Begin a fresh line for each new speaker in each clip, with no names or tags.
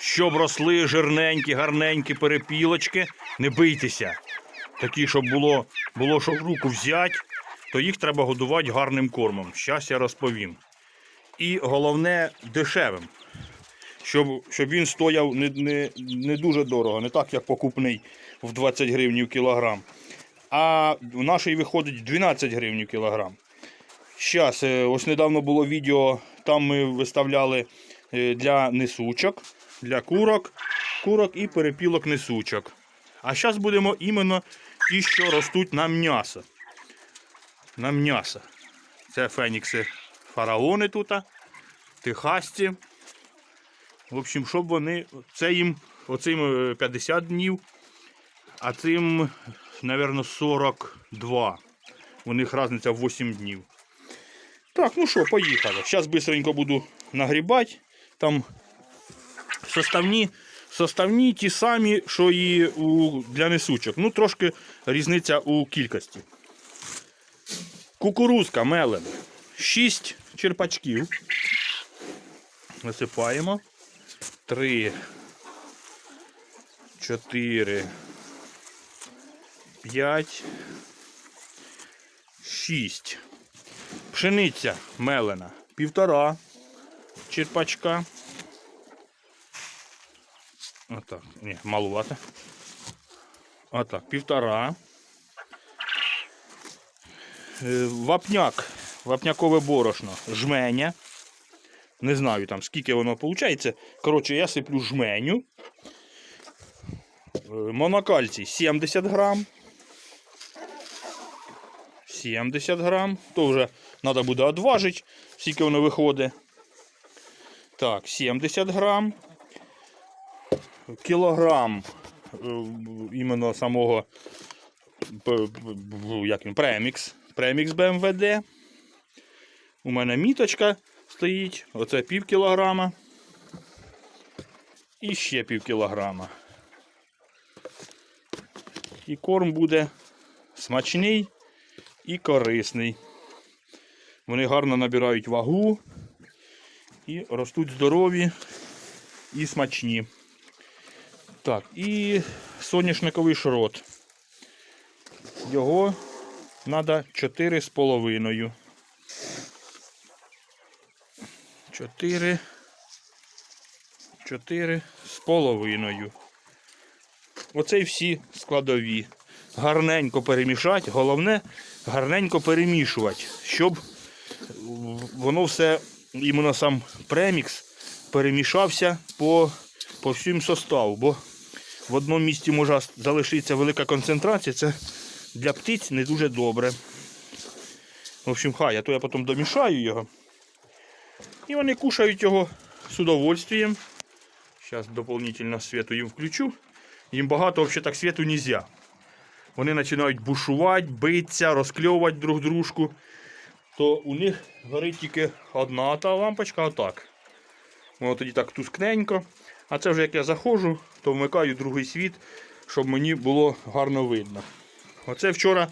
щоб росли жирненькі, гарненькі перепілочки, не бийтеся. Такі, щоб було, було що в руку взяти, то їх треба годувати гарним кормом. Щас я розповім. І головне дешевим. Щоб, щоб він стояв не, не, не дуже дорого, не так, як покупний в 20 гривень кілограм. А в нашій виходить 12 гривень кілограм. Щас, е, ось недавно було відео, там ми виставляли е, для несучок, для курок, курок і перепілок несучок. А зараз будемо іменно ті, що ростуть на м'ясо. На м'ясо. Це фенікси фараони тут, техасці. В общем, щоб вони. Це оцим е, 50 днів, а цим, мабуть, 42. У них різниця в 8 днів. Так, ну що, поїхали. Зараз швидко буду нагрібати. Там составні, составні ті самі, що і у, для несучок. Ну, трошки різниця у кількості. Кукурузка мелена. 6 черпачків. Насипаємо. 3, 4, 5, 6. Пшениця мелена. Півтора черпачка. Отак. Ні, малувато. Отак, півтора. Е, Вапняк. Вапнякове борошно. Жменя. Не знаю там скільки воно виходить. Коротше, я сиплю жменю. Е, Монокальцій 70 грам. 70 грам. То вже треба буде одважити, скільки воно виходить. Так, 70 грам. Кілограм е, іменно самого як він, премікс. Премікс БМВД. У мене міточка стоїть. Оце пів кілограма. І ще пів кілограма. І корм буде смачний і корисний. Вони гарно набирають вагу і ростуть здорові і смачні. Так, і соняшниковий шрот. Його треба 4,5. 4. 4 з половиною. Оце і всі складові. Гарненько перемішати. Головне гарненько перемішувати, щоб воно все, іменно сам премікс, перемішався по, по всім составу. Бо в одному місці може залишитися велика концентрація. Це для птиць не дуже добре. В общем, хай, а то я потім домішаю його. І вони кушають його з удовольствием. Зараз дополнительно світу їм включу. Їм багато взагалі так світу не можна. Вони починають бушувати, битися, розкльовувати друг дружку. То у них горить тільки одна та лампочка, отак. Воно тоді так тускненько. А це вже як я заходжу, то вмикаю другий світ, щоб мені було гарно видно. Оце вчора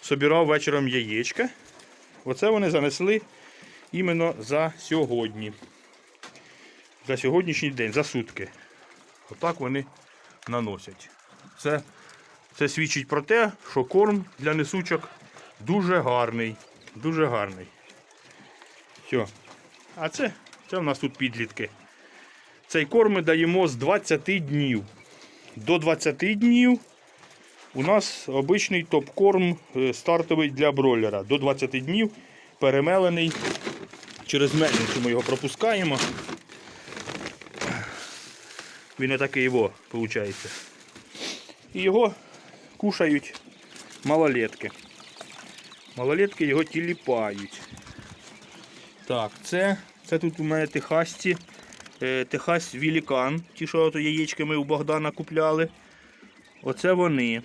собирав вечором яєчка. Оце вони занесли іменно за сьогодні. За сьогоднішній день, за сутки. Отак вони наносять. Це, це свідчить про те, що корм для несучок дуже гарний. Дуже гарний. Все. А це, це в нас тут підлітки. Цей корм ми даємо з 20 днів. До 20 днів у нас обичний топ-корм е, стартовий для бройлера. До 20 днів перемелений через мельницю ми його пропускаємо. Він не такий його, виходить. І його кушають малолетки. Малолетки його тіліпають. Так, це, це тут у мене техасці. Е, Техас Вілікан. Ті, що ото яєчки ми у Богдана купляли. Оце вони.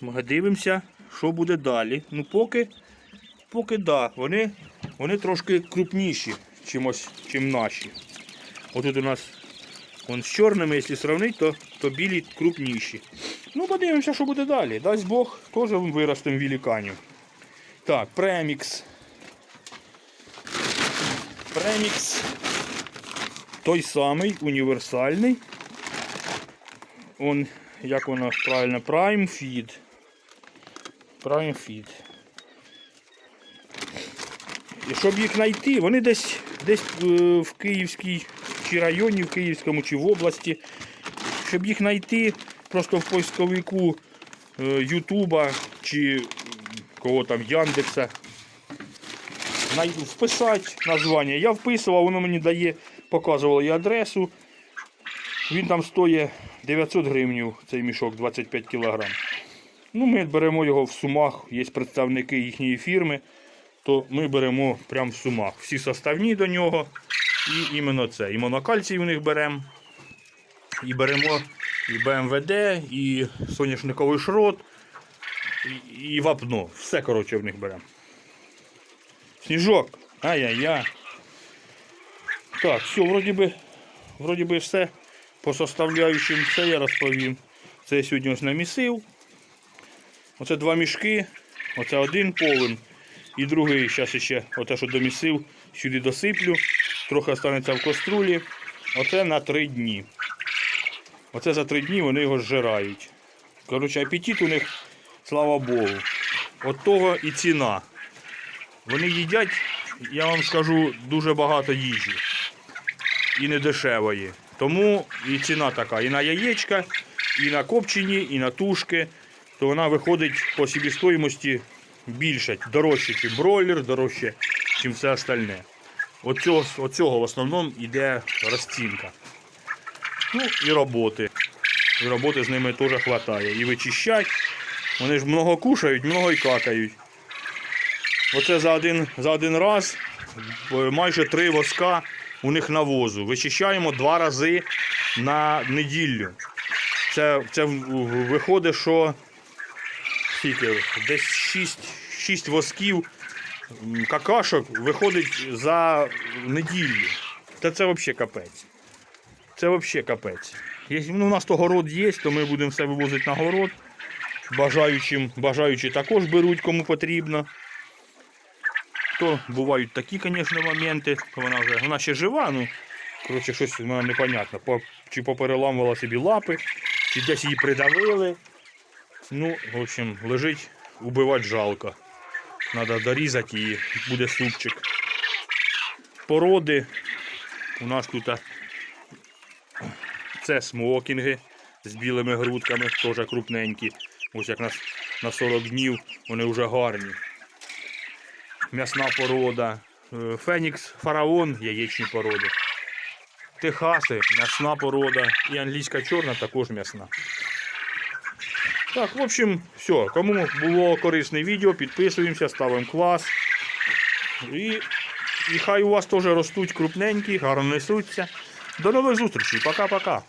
Ми дивимося, що буде далі. Ну, поки, поки да, вони, вони трошки крупніші, чимось, чим наші. Отут у нас вон, з чорними, якщо сравнити, то, то білі крупніші. Ну, подивимося, що буде далі. Дасть Бог, теж виростемо віліканів. Так, премікс. Премікс. той самий універсальний. Он, як воно правильно, Prime Feed. Prime Feed. І щоб їх знайти, вони десь, десь е, в Київській чи районі, в Київському, чи в області. Щоб їх знайти, просто в поисковику е, Ютуба чи кого там Яндекса. Най- Вписати названня. Я вписував, воно мені дає, показувало і адресу. Він там стоїть 900 гривень, цей мішок 25 кг. Ну, ми беремо його в сумах, є представники їхньої фірми, то ми беремо прямо в сумах. Всі составні до нього. І іменно це. І монокальцій у них беремо. І беремо і БМВД, і соняшниковий шрот, і, і вапно. Все, коротше, в них беремо. Сніжок. Ай-яй-яй. Так, все, вроді би, вроді би все. По составляючим все я розповім. Це я сьогодні ось намісив. Оце два мішки. Оце один повен. І другий, зараз ще оте, що домісив, сюди досиплю. Трохи останеться в каструлі. Оце на три дні. Оце за три дні вони його зжирають. Коротше, апетит у них, слава Богу. От того і ціна. Вони їдять, я вам скажу, дуже багато їжі. І не дешевої. Тому і ціна така. І на яєчка, і на копчені, і на тушки. То вона виходить по собівартості більше, дорожче, ніж бройлер, дорожче, ніж все остальне. Оцього, оцього в основному йде розцінка. Ну і роботи. І роботи з ними теж вистачає. І вичищать. Вони ж много кушають, много й какають. Оце за один, за один раз е, майже три воска у них навозу. Вичищаємо два рази на неділю. Це, це виходить, що скільки, десь 6, 6 восків какашок виходить за неділю. Та це взагалі капець. Це взагалі капець. Якщо ну, у нас то город є, то ми будемо все вивозити на город. Бажаючим, бажаючі також беруть, кому потрібно. То бувають такі, звісно, моменти. Вона вже вона ще жива, ну коротше, щось вона непонятно. По, чи попереламувала собі лапи, чи десь її придавили. Ну, в общем, лежить, убивати жалко. Треба дорізати її, буде супчик. Породи. У нас тут це смокінги з білими грудками, теж крупненькі. Ось як на 40 днів вони вже гарні. М'ясна порода. Е, Фенікс, фараон, яєчні породи. Техаси, м'ясна порода. І англійська чорна також м'ясна. Так, в общем, все. Кому було корисне відео, підписуємося, ставимо клас. І, і хай у вас теж ростуть крупненькі, гарно несуться. До нових зустрічей. Пока-пока.